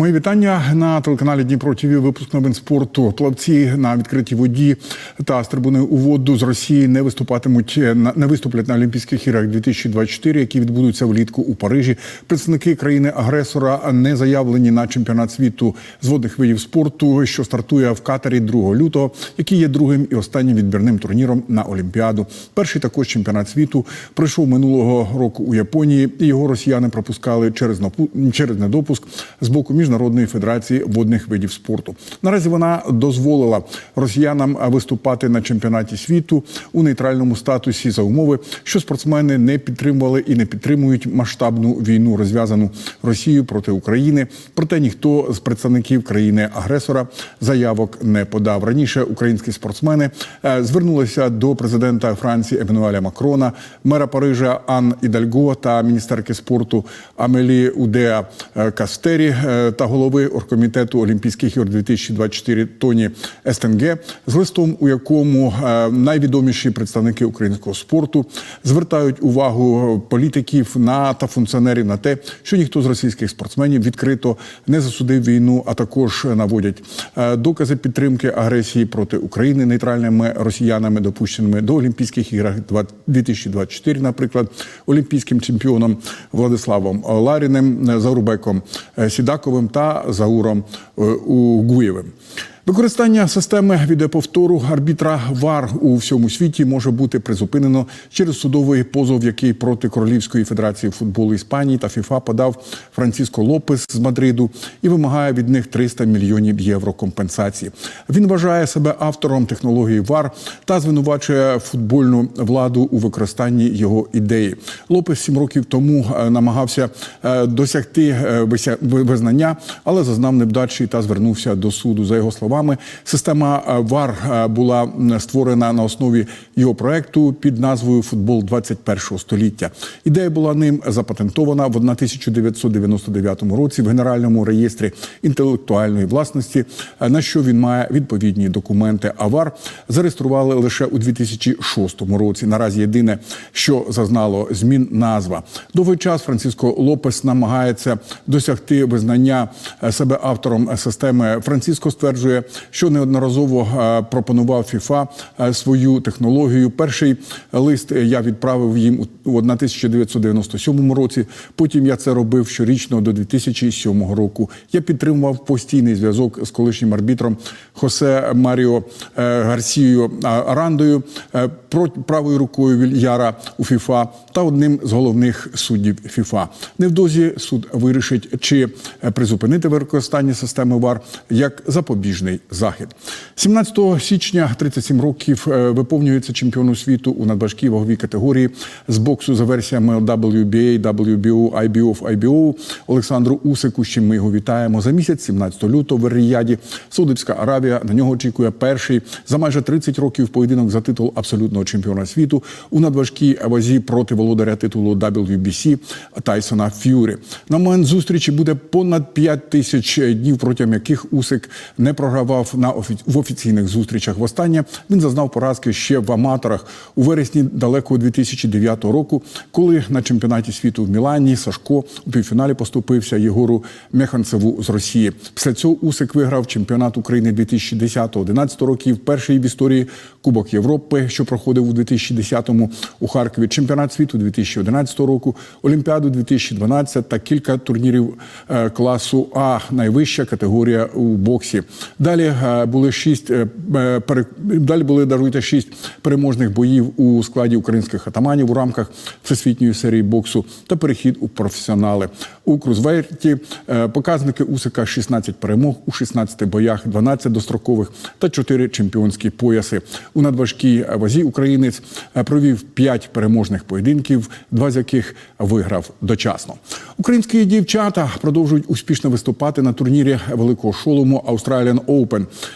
Мої вітання на телеканалі Дніпро ТВ. Випуск новин спорту. Плавці на відкритій воді та з трибуни у воду з Росії не виступатимуть не виступлять на Олімпійських іграх 2024, які відбудуться влітку у Парижі. Представники країни-агресора не заявлені на чемпіонат світу з водних видів спорту, що стартує в Катарі 2 лютого, який є другим і останнім відбірним турніром на Олімпіаду. Перший також чемпіонат світу пройшов минулого року у Японії. Його росіяни пропускали через через недопуск з боку міжнародної федерації водних видів спорту. Наразі вона дозволила росіянам виступати на чемпіонаті світу у нейтральному статусі за умови, що спортсмени не підтримували і не підтримують масштабну війну, розв'язану Росією проти України. Проте ніхто з представників країни-агресора заявок не подав. Раніше українські спортсмени е, звернулися до президента Франції Еммануеля Макрона, мера Парижа Ан Ідальго та міністерки спорту Амелі Удеа е, Кастері е, та голови оргкомітету Олімпійських ігор 2024 Тоні Естенге з листом, у якому е, найвідоміші представники українського спорту звертають увагу політиків на та функціонерів на те, що ніхто з російських спортсменів відкрито не засудив війну, а також наводять е, докази підтримки агресії проти України нейтральними росіянами, допущеними до Олімпійських іграх 2024, наприклад, олімпійським чемпіоном Владиславом Ларіним, е, Зарубеком Сідаковим та Зауром е, Угуєвим. Використання системи відеоповтору арбітра ВАР у всьому світі може бути призупинено через судовий позов, який проти Королівської федерації футболу Іспанії та ФІФА подав Франциско Лопес з Мадриду і вимагає від них 300 мільйонів євро компенсації. Він вважає себе автором технології ВАР та звинувачує футбольну владу у використанні його ідеї. Лопес сім років тому е, намагався е, досягти е, визнання, але зазнав невдачі та звернувся до суду. За його словами, система е, ВАР е, була створена на основі його проекту під назвою Футбол 21 століття. Ідея була ним запатентована в 1999 році в Генеральному реєстрі інтелектуальної власності, е, на що він має відповідні документи. А ВАР зареєстрували лише у 2006 році. Наразі єдине, що зазнало змін назва. Довгий час Франциско Лопес намагається досягти визнання е, себе автором е, системи. Франциско стверджує, що неодноразово е, пропонував ФІФА е, свою технологію. Перший лист я відправив їм у 1997 році. Потім я це робив щорічно до 2007 року. Я підтримував постійний зв'язок з колишнім арбітром Хосе Маріо е, Гарсією Арандою, е, правою рукою Вільяра у ФІФА та одним з головних суддів ФІФА. Невдовзі суд вирішить, чи е, призупинити використання системи ВАР як запобіжний захід. 17 січня 37 років е, виповнюється чемпіону світу у надважкій ваговій категорії з боксу за версіями WBA, WBO, IBO, IBO Олександру Усику. чим ми його вітаємо за місяць, 17 лютого в Ріяді. Саудівська Аравія на нього очікує перший за майже 30 років поєдинок за титул абсолютного чемпіона світу у надважкій вазі проти володаря титулу WBC Тайсона Ф'юрі. На момент зустрічі буде понад 5 тисяч днів, протягом яких Усик не програвав на офі... в офіційних зустрічах. Востаннє він зазнав поразки ще в аматорах у вересні далекого 2009 року, коли на чемпіонаті світу в Мілані Сашко у півфіналі поступився Єгору Механцеву з Росії. Після цього Усик виграв чемпіонат України 2010-2011 років. Перший в історії Кубок Європи, що проходив у 2010-му у Харкові, чемпіонат світу 2011 року, Олімпіаду 2012 та кілька турнірів е, класу А, найвища категорія у боксі. Далі е, були шість е, е, далі були даруйте шість переможних боїв у складі українських атаманів у рамках всесвітньої серії боксу та перехід у професіонали. У крузверті показники Усика 16 перемог у 16 боях, 12 дострокових та 4 чемпіонські пояси. У надважкій вазі українець провів 5 переможних поєдинків, два з яких виграв дочасно. Українські дівчата продовжують успішно виступати на турнірі великого шолому Australian Open.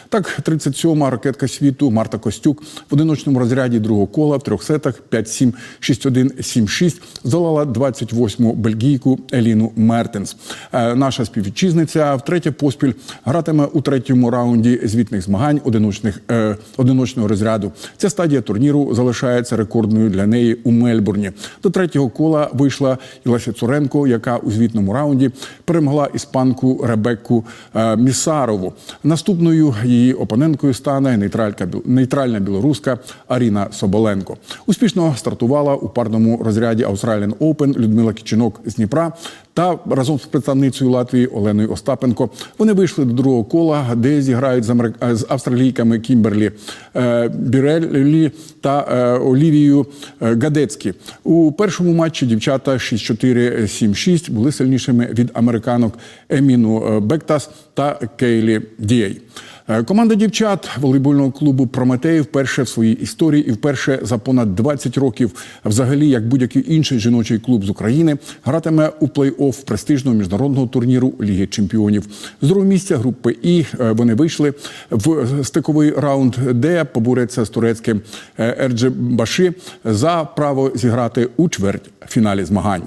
Так, 37-ма ракетка світу Марта Костюк в одиночному розряді другого кола в трьох сетах 5-7, 6-1, 7-6 здолала 28-му бельгійку Еліну Мертенс. Е, Наша співвітчизниця втретє поспіль гратиме у третьому раунді звітних змагань одиночних, е, одиночного розряду. Ця стадія турніру залишається рекордною для неї у Мельбурні. До третього кола вийшла Ілася Цуренко, яка у звітному раунді перемогла іспанку Ребекку е, Місарову. Наступною її опоненткою стане нейтральна білоруска Аріна Соболенко. Успішно стартувала у парному розряді Australian Open Людмила Кічинок з Дніпра. Та разом з представницею Латвії Оленою Остапенко вони вийшли до другого кола, де зіграють з, австралійками Кімберлі е, Біреллі та е, Олівією е, Гадецькі. У першому матчі дівчата 6-4, 7-6 були сильнішими від американок Еміну Бектас та Кейлі Дієй. Команда дівчат волейбольного клубу Прометей вперше в своїй історії і вперше за понад 20 років, взагалі, як будь-який інший жіночий клуб з України, гратиме у плей-офф престижного міжнародного турніру Ліги Чемпіонів. З другого місця групи І е, вони вийшли в стиковий раунд, де побореться з турецьким е, Ерджебаши за право зіграти у чверть фіналі змагань.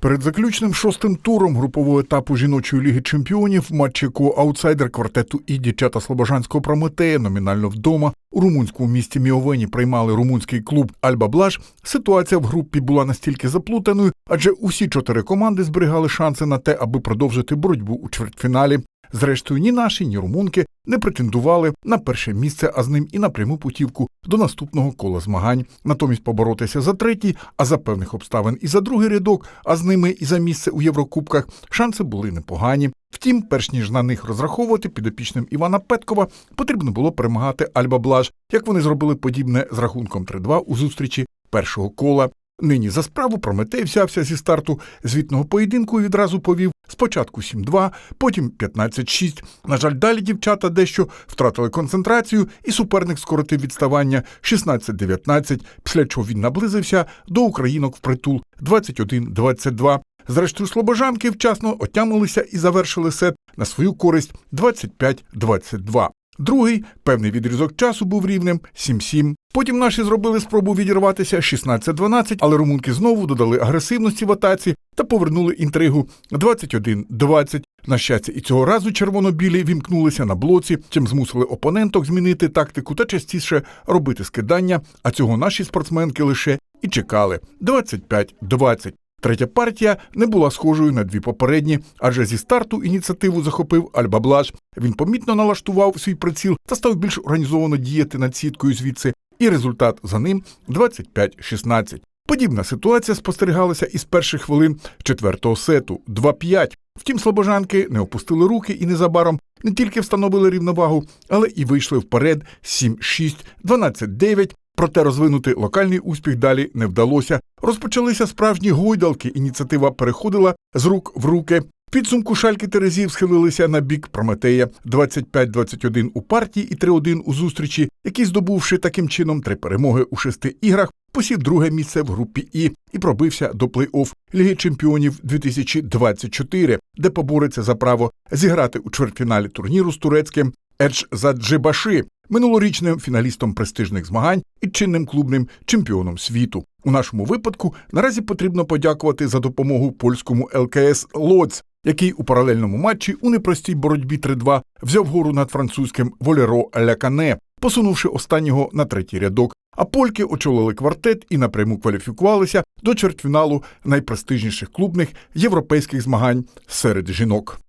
Перед заключним шостим туром групового етапу жіночої ліги чемпіонів матчику аутсайдер квартету і дівчата Слобожанського Прометея номінально вдома у румунському місті Міовені приймали румунський клуб Альба Блаш. Ситуація в групі була настільки заплутаною, адже усі чотири команди зберігали шанси на те, аби продовжити боротьбу у чвертьфіналі. Зрештою, ні наші, ні румунки не претендували на перше місце, а з ним і на пряму путівку до наступного кола змагань. Натомість поборотися за третій, а за певних обставин і за другий рядок, а з ними і за місце у Єврокубках шанси були непогані. Втім, перш ніж на них розраховувати підопічним Івана Петкова, потрібно було перемагати Альба Блаж, як вони зробили подібне з рахунком 3-2 у зустрічі першого кола. Нині за справу Прометей взявся зі старту звітного поєдинку і відразу повів спочатку 7-2, потім 15-6. На жаль, далі дівчата дещо втратили концентрацію, і суперник скоротив відставання 16-19, після чого він наблизився до українок впритул 21-22. Зрештою, слобожанки вчасно отямилися і завершили сет на свою користь 25-22. Другий певний відрізок часу був рівнем 7-7. Потім наші зробили спробу відірватися 16-12, але румунки знову додали агресивності в атаці та повернули інтригу 21-20. На щастя, і цього разу червоно-білі вімкнулися на блоці, чим змусили опоненток змінити тактику та частіше робити скидання. А цього наші спортсменки лише і чекали 25-20. Третя партія не була схожою на дві попередні, адже зі старту ініціативу захопив Альба Блаш. Він помітно налаштував свій приціл та став більш організовано діяти над сіткою звідси. І результат за ним 25-16. Подібна ситуація спостерігалася із перших хвилин четвертого сету 2-5. Втім, слобожанки не опустили руки і незабаром не тільки встановили рівновагу, але і вийшли вперед 7-6, 12-9. Проте розвинути локальний успіх далі не вдалося. Розпочалися справжні гойдалки. Ініціатива переходила з рук в руки. Підсумку шальки Терезів схилилися на бік Прометея 25-21 у партії і 3-1 у зустрічі, який, здобувши таким чином три перемоги у шести іграх, посів друге місце в групі І і пробився до плей-офф Ліги Чемпіонів 2024, де побореться за право зіграти у чвертьфіналі турніру з турецьким Едж Заджибаши, минулорічним фіналістом престижних змагань і чинним клубним чемпіоном світу. У нашому випадку наразі потрібно подякувати за допомогу польському ЛКС Лоц, який у паралельному матчі у непростій боротьбі 3-2 взяв гору над французьким Волеро Лякане, посунувши останнього на третій рядок. А польки очолили квартет і напряму кваліфікувалися до чвертьфіналу найпрестижніших клубних європейських змагань серед жінок.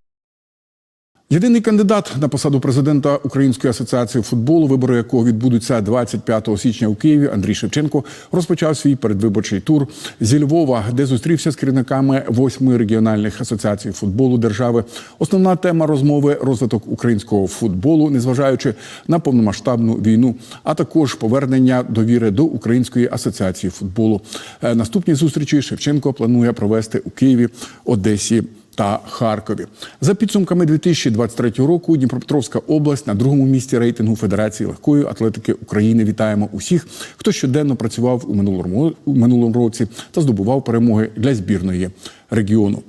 Єдиний кандидат на посаду президента Української асоціації футболу, вибори якого відбудуться 25 січня у Києві, Андрій Шевченко розпочав свій передвиборчий тур зі Львова, де зустрівся з керівниками восьми регіональних асоціацій футболу держави. Основна тема розмови розвиток українського футболу, незважаючи на повномасштабну війну, а також повернення довіри до Української асоціації футболу. Е, Наступні зустрічі Шевченко планує провести у Києві, Одесі та Харкові. За підсумками 2023 року Дніпропетровська область на другому місці рейтингу Федерації легкої атлетики України. Вітаємо усіх, хто щоденно працював у минулому у минулому році та здобував перемоги для збірної регіону.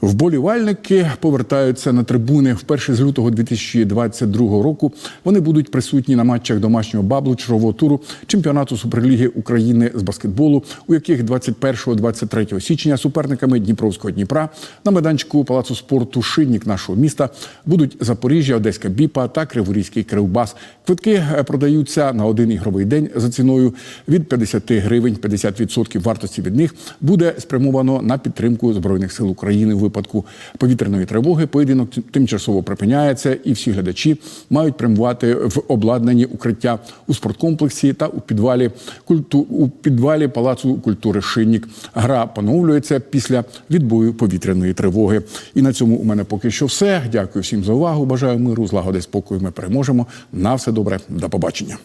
Вболівальники повертаються на трибуни вперше з лютого 2022 року. Вони будуть присутні на матчах домашнього баблу чергового туру чемпіонату Суперліги України з баскетболу, у яких 21-23 січня суперниками Дніпровського Дніпра на майданчику Палацу спорту Шинник нашого міста будуть Запоріжжя, Одеська Біпа та Криворізький Кривбас. Квитки е, продаються на один ігровий день за ціною від 50 гривень. 50% вартості від них буде спрямовано на підтримку збройних сил України у випадку повітряної тривоги. Поєдинок тимчасово припиняється, і всі глядачі мають прямувати в обладнані укриття у спорткомплексі та у підвалі культу у підвалі палацу культури Шинник. Гра поновлюється після відбою повітряної тривоги. І на цьому у мене поки що все. Дякую всім за увагу. Бажаю миру, злагоди, спокою. Ми переможемо. На все добре. До побачення.